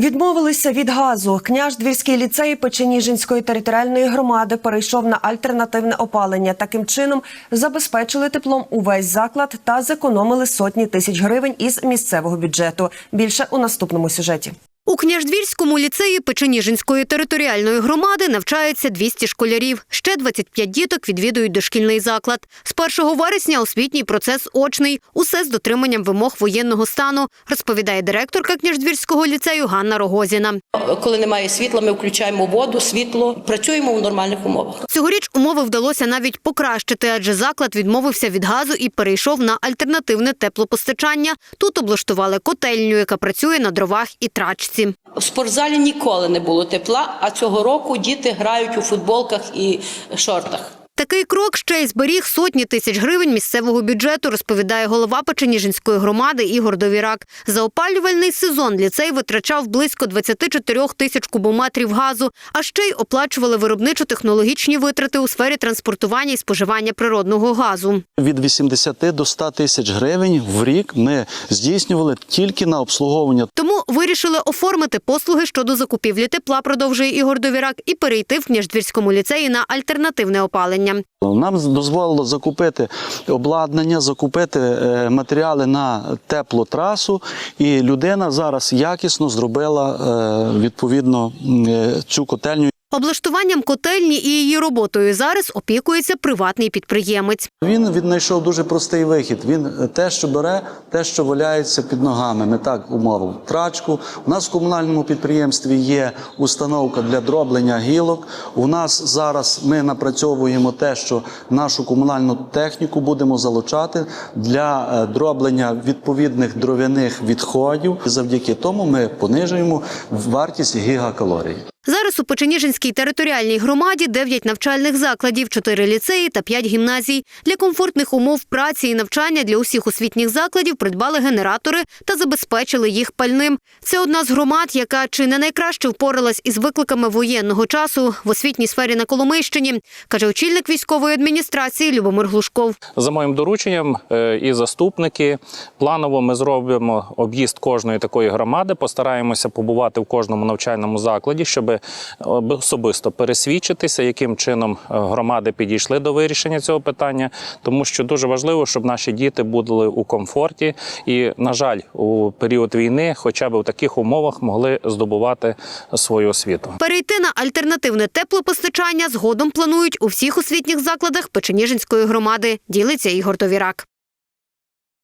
Відмовилися від газу. Княждвірський ліцей Печеніжинської територіальної громади перейшов на альтернативне опалення. Таким чином забезпечили теплом увесь заклад та зекономили сотні тисяч гривень із місцевого бюджету. Більше у наступному сюжеті. У Княждвірському ліцеї Печеніжинської територіальної громади навчається 200 школярів. Ще 25 діток відвідують дошкільний заклад. З 1 вересня освітній процес очний. Усе з дотриманням вимог воєнного стану, розповідає директорка Княждвірського ліцею Ганна Рогозіна. Коли немає світла, ми включаємо воду, світло, працюємо в нормальних умовах. Цьогоріч умови вдалося навіть покращити, адже заклад відмовився від газу і перейшов на альтернативне теплопостачання. Тут облаштували котельню, яка працює на дровах і трачці. В спортзалі ніколи не було тепла, а цього року діти грають у футболках і шортах. Такий крок ще й зберіг сотні тисяч гривень місцевого бюджету, розповідає голова Печеніжинської громади Ігор Довірак. За опалювальний сезон ліцей витрачав близько 24 тисяч кубометрів газу, а ще й оплачували виробничо-технологічні витрати у сфері транспортування і споживання природного газу. Від 80 до 100 тисяч гривень в рік ми здійснювали тільки на обслуговування. Тому вирішили оформити послуги щодо закупівлі тепла, продовжує Ігор Довірак, і перейти в Княждвірському ліцеї на альтернативне опалення. Нам дозволило закупити обладнання, закупити е, матеріали на теплу трасу, і людина зараз якісно зробила е, відповідно е, цю котельню. Облаштуванням котельні і її роботою зараз опікується приватний підприємець. Він віднайшов дуже простий вихід. Він е, те, що бере, те, що валяється під ногами. Ми так умовив трачку. У нас в комунальному підприємстві є установка для дроблення гілок. У нас зараз ми напрацьовуємо те, що нашу комунальну техніку будемо залучати для е, дроблення відповідних дров'яних відходів. Завдяки тому ми понижуємо вартість гігакалорій. Зараз у Печеніжинській територіальній громаді 9 навчальних закладів, 4 ліцеї та 5 гімназій. Для комфортних умов праці і навчання для усіх освітніх закладів придбали генератори та забезпечили їх пальним. Це одна з громад, яка чи не найкраще впоралась із викликами воєнного часу в освітній сфері на Коломийщині, каже очільник військової адміністрації Любомир Глушков. За моїм дорученням е, і заступники планово ми зробимо об'їзд кожної такої громади, постараємося побувати в кожному навчальному закладі, щоб особисто пересвідчитися, яким чином е, громади підійшли до вирішення цього питання, тому що дуже важливо, щоб наші діти були у комфорті і, на жаль, у період війни, хоча б в таких умовах, могли здобувати свою освіту. Перейти на альтернативне теплопостачання згодом планують у всіх освітніх закладах Печеніжинської громади, ділиться Ігор Довірак.